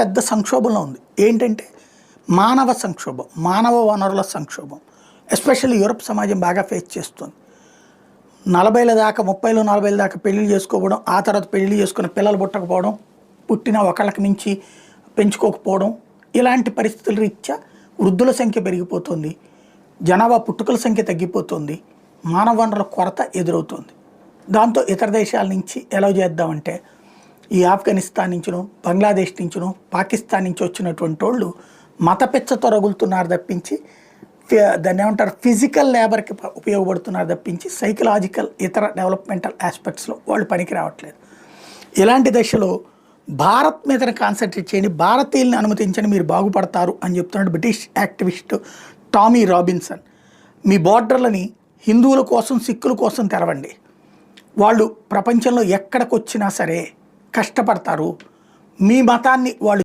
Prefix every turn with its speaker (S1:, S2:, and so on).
S1: పెద్ద సంక్షోభంలో ఉంది. ఏంటంటే మానవ సంక్షోభం మానవ వనరుల సంక్షోభం ఎస్పెషల్లీ యూరప్ సమాజం బాగా ఫేస్ చేస్తుంది. నలభైల దాకా ముప్పైలో నలభైల దాకా పెళ్ళి చేసుకోవడం ఆ తర్వాత పెళ్ళి చేసుకున్న పిల్లలు పుట్టకపోవడం పుట్టిన ఒకళ్ళకి మించి పెంచుకోకపోవడం ఇలాంటి పరిస్థితుల రీత్యా వృద్ధుల సంఖ్య పెరిగిపోతుంది జనాభా పుట్టుకల సంఖ్య తగ్గిపోతుంది మానవ వనరుల కొరత ఎదురవుతుంది. దాంతో ఇతర దేశాల నుంచి ఎలా చేద్దామంటే ఈ ఆఫ్ఘనిస్తాన్ నుంచును బంగ్లాదేశ్ నుంచును పాకిస్తాన్ నుంచి వచ్చినటువంటి వాళ్ళు మతపెచ్చ తొరగులుతున్నారు తప్పించి దాన్ని ఏమంటారు ఫిజికల్ లేబర్కి ఉపయోగపడుతున్నారు తప్పించి సైకలాజికల్ ఇతర డెవలప్మెంటల్ ఆస్పెక్ట్స్లో వాళ్ళు పనికి రావట్లేదు. ఇలాంటి దశలో భారత్ మీద కాన్సన్ట్రేట్ చేయండి భారతీయుల్ని అనుమతించండి మీరు బాగుపడతారు అని చెప్తున్నాడు బ్రిటిష్ యాక్టివిస్ట్ టామీ రాబిన్సన్. మీ బార్డర్లని హిందువుల కోసం సిక్కుల కోసం తెరవండి. వాళ్ళు ప్రపంచంలో ఎక్కడికొచ్చినా సరే కష్టపడతారు. మీ మతాన్ని వాళ్ళు